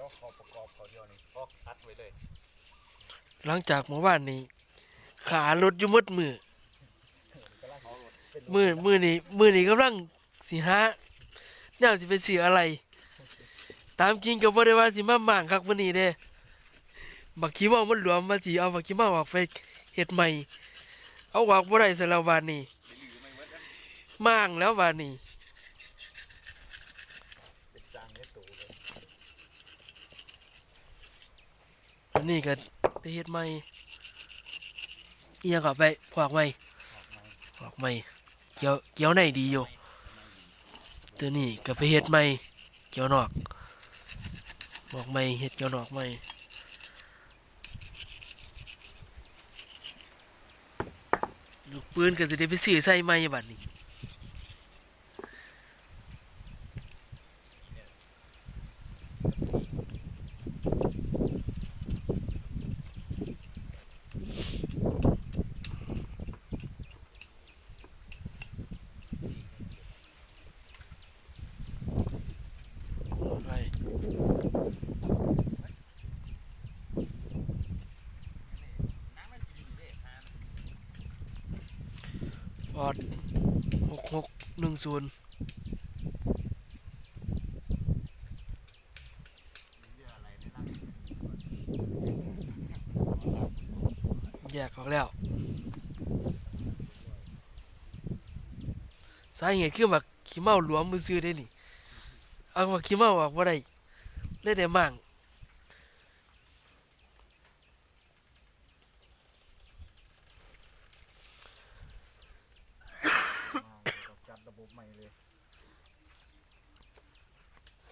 ดี๋ยวขอประกอบเขาเดียวนี่ก็อัดไว้เลย หลังจากเมื่อวานนี้ ขารถอยู่หมดมือกำลังเอารถเป็นมือมือนี้มือนี้กำลังสิหาแนวสิเป็นสีอะไร ตามจริงก็บ่ได้ว่าสิมาหม่างคักมื้อนี้เด้บักขี้เมามันหลวมมาสิเอาบักขี้เมาออกไปเฮ็ดใหม่ เอาออกบ่ได้ซะแล้วบาดนี้หม่างแล้วบาดนี้เป็นจางเนื้อตูเลย อันนี้ก็ไปเฮ็ดใหม่เอียงก็ไปพอกใหม่พอกใหม่เกี่ยวเกี่ยวในดีอยู่ตัวนี้ก็ไปเฮ็ดใหม่เกี่ยวนอกบอกใหม่เฮ็ดเกี่ยวนอกใหม่ลูกปืนก็จะได้ไปซื้อใส่ใหม่บัดนี้ อะไร น้ำมันกินอยู่เด้ฮะ ป อดหกหกหนึ่งศูนย์เรื่องอะไรในแยกออกแล้ว สาเหตุคือมักขี้เมาหลวมมือซื้อได้นี่ เอามาขี้เมาออกว่าได้เล่นได้มั่งจัดระบบใหม่เลย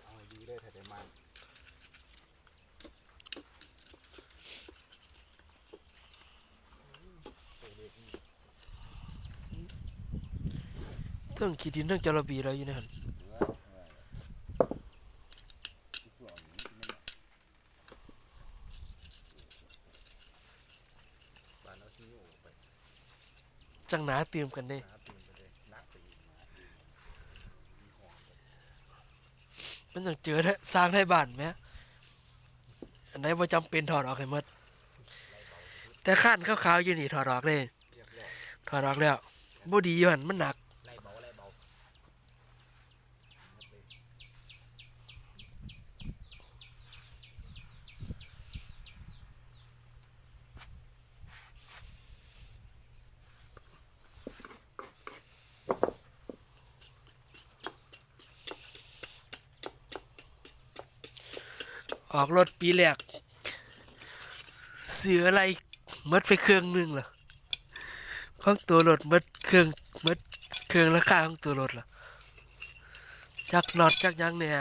เอาให้ดีเลยถ้าได้มา เทั้งขีดินเทั้งจระบีเรอยู่ในหันจังหนาเตรียมกันเด้หาตีนตีนมามีของมันจังเจอได้สร้างได้บ้านไหมอันไหนบ่จำเป็นถอดออกให้หมดแต่ข้านขาวๆอยู่นี่ถอดออกเลยถอดออกแล้วบ่ดีหันมันหนัก ไล่เบาไล่เบา ออกรถปีแรกเสืออะไรมดไปเครื่องหนึงเหรอของตัวรถมดเครื่องมดเครื่องราคาของตัวรถเหรอจักน็อตจักยังเนี่ย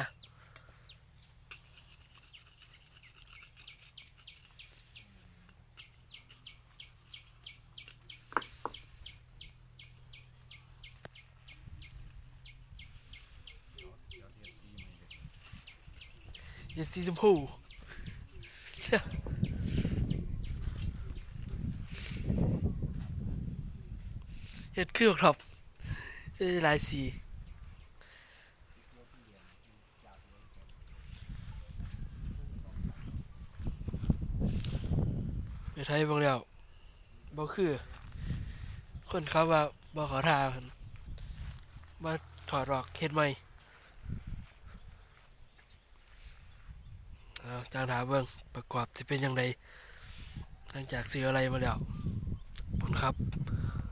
ย่าสีชมพูเฮ็ดคือครับลายสีไปไทยบางแล้วบ่คือ คนเขาว่าบ่ขอทาเพิ่นมาถอดออกเฮ็ดใหม่ เอาจางถามเบิ่งประกอบจะเป็นยังไงหลังจากซื้ออะไรมาแล้วขอบคุณครับ